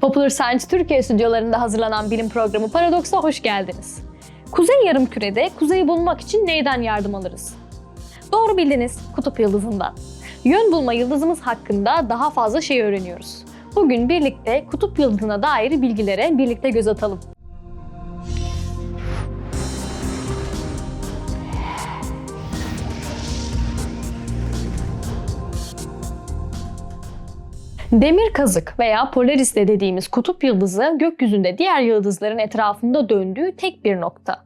Popular Science Türkiye stüdyolarında hazırlanan bilim programı Paradoks'a hoş geldiniz. Kuzey yarımkürede kuzeyi bulmak için neyden yardım alırız? Doğru bildiniz, kutup yıldızından. Yön bulma yıldızımız hakkında daha fazla şey öğreniyoruz. Bugün birlikte kutup yıldızına dair bilgilere birlikte göz atalım. Demir kazık veya Polaris de dediğimiz kutup yıldızı gökyüzünde diğer yıldızların etrafında döndüğü tek bir nokta.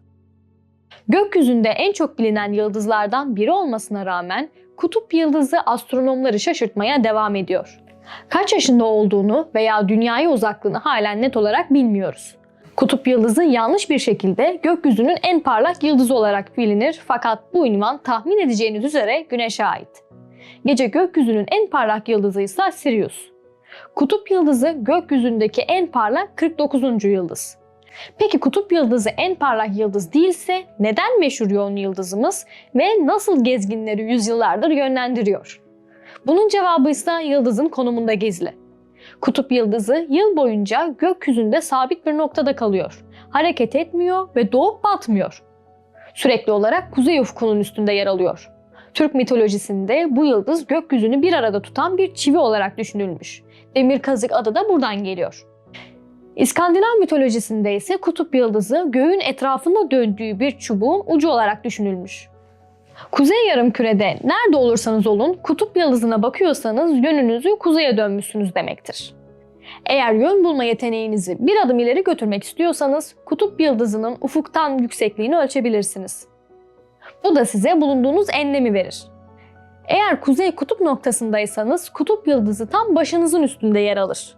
Gökyüzünde en çok bilinen yıldızlardan biri olmasına rağmen kutup yıldızı astronomları şaşırtmaya devam ediyor. Kaç yaşında olduğunu veya dünyaya uzaklığını halen net olarak bilmiyoruz. Kutup yıldızı yanlış bir şekilde gökyüzünün en parlak yıldızı olarak bilinir fakat bu ünvan tahmin edeceğiniz üzere Güneş'e ait. Gece gökyüzünün en parlak yıldızı ise Sirius. Kutup yıldızı gökyüzündeki en parlak 49. yıldız. Peki kutup yıldızı en parlak yıldız değilse neden meşhur yoğun yıldızımız ve nasıl gezginleri yüzyıllardır yönlendiriyor? Bunun cevabı ise yıldızın konumunda gizli. Kutup yıldızı yıl boyunca gökyüzünde sabit bir noktada kalıyor. Hareket etmiyor ve doğup batmıyor. Sürekli olarak kuzey ufkunun üstünde yer alıyor. Türk mitolojisinde bu yıldız gökyüzünü bir arada tutan bir çivi olarak düşünülmüş. Demir kazık adı da buradan geliyor. İskandinav mitolojisinde ise kutup yıldızı göğün etrafında döndüğü bir çubuğun ucu olarak düşünülmüş. Kuzey yarımkürede nerede olursanız olun kutup yıldızına bakıyorsanız yönünüzü kuzeye dönmüşsünüz demektir. Eğer yön bulma yeteneğinizi bir adım ileri götürmek istiyorsanız kutup yıldızının ufuktan yüksekliğini ölçebilirsiniz. Bu da size bulunduğunuz enlemi verir. Eğer kuzey kutup noktasındaysanız kutup yıldızı tam başınızın üstünde yer alır.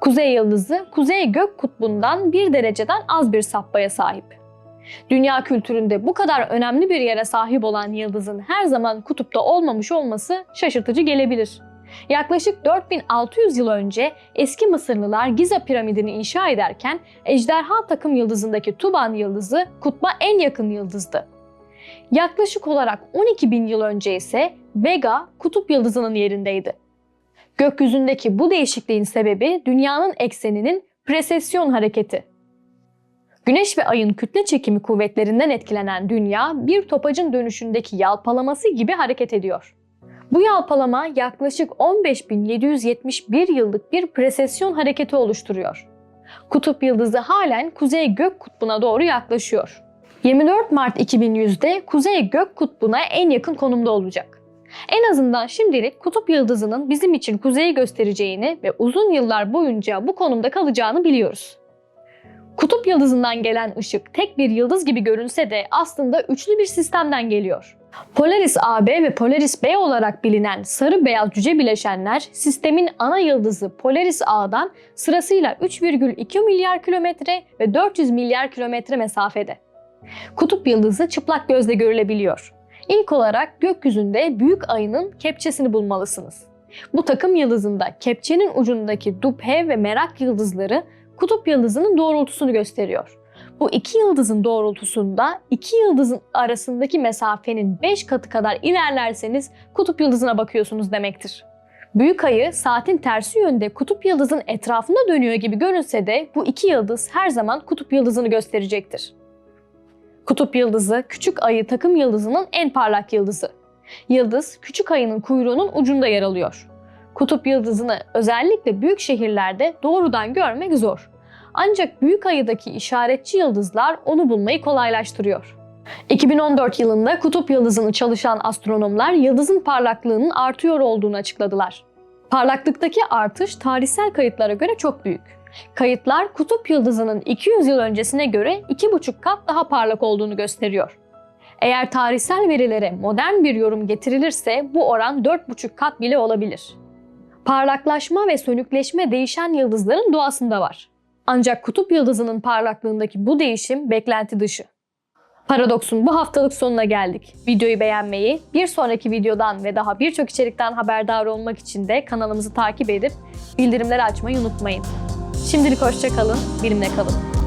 Kuzey yıldızı kuzey gök kutbundan bir dereceden az bir sappaya sahip. Dünya kültüründe bu kadar önemli bir yere sahip olan yıldızın her zaman kutupta olmamış olması şaşırtıcı gelebilir. Yaklaşık 4600 yıl önce eski Mısırlılar Giza piramidini inşa ederken ejderha takım yıldızındaki Tuban yıldızı kutba en yakın yıldızdı. Yaklaşık olarak 12 bin yıl önce ise Vega kutup yıldızının yerindeydi. Gökyüzündeki bu değişikliğin sebebi dünyanın ekseninin presesyon hareketi. Güneş ve ayın kütle çekimi kuvvetlerinden etkilenen dünya bir topacın dönüşündeki yalpalaması gibi hareket ediyor. Bu yalpalama yaklaşık 15.771 yıllık bir presesyon hareketi oluşturuyor. Kutup yıldızı halen kuzey gök kutbuna doğru yaklaşıyor. 24 Mart 2100'de kuzey gök kutbuna en yakın konumda olacak. En azından şimdilik kutup yıldızının bizim için kuzeyi göstereceğini ve uzun yıllar boyunca bu konumda kalacağını biliyoruz. Kutup yıldızından gelen ışık tek bir yıldız gibi görünse de aslında üçlü bir sistemden geliyor. Polaris AB ve Polaris B olarak bilinen sarı beyaz cüce bileşenler sistemin ana yıldızı Polaris A'dan sırasıyla 3,2 milyar kilometre ve 400 milyar kilometre mesafede. Kutup yıldızı çıplak gözle görülebiliyor. İlk olarak gökyüzünde büyük ayının kepçesini bulmalısınız. Bu takım yıldızında kepçenin ucundaki Dubhe ve Merak yıldızları kutup yıldızının doğrultusunu gösteriyor. Bu iki yıldızın doğrultusunda iki yıldızın arasındaki mesafenin 5 katı kadar ilerlerseniz kutup yıldızına bakıyorsunuz demektir. Büyük ayı saatin tersi yönde kutup yıldızın etrafında dönüyor gibi görünse de bu iki yıldız her zaman kutup yıldızını gösterecektir. Kutup yıldızı küçük ayı takım yıldızının en parlak yıldızı. Yıldız küçük ayının kuyruğunun ucunda yer alıyor. Kutup yıldızını özellikle büyük şehirlerde doğrudan görmek zor. Ancak büyük ayıdaki işaretçi yıldızlar onu bulmayı kolaylaştırıyor. 2014 yılında kutup yıldızını çalışan astronomlar yıldızın parlaklığının artıyor olduğunu açıkladılar. Parlaklıktaki artış tarihsel kayıtlara göre çok büyük. Kayıtlar kutup yıldızının 200 yıl öncesine göre 2,5 kat daha parlak olduğunu gösteriyor. Eğer tarihsel verilere modern bir yorum getirilirse bu oran 4,5 kat bile olabilir. Parlaklaşma ve sönükleşme değişen yıldızların doğasında var. Ancak kutup yıldızının parlaklığındaki bu değişim beklenti dışı. Paradoks'un bu haftalık sonuna geldik. Videoyu beğenmeyi, bir sonraki videodan ve daha birçok içerikten haberdar olmak için de kanalımızı takip edip bildirimleri açmayı unutmayın. Şimdilik hoşça kalın, bilimle kalın.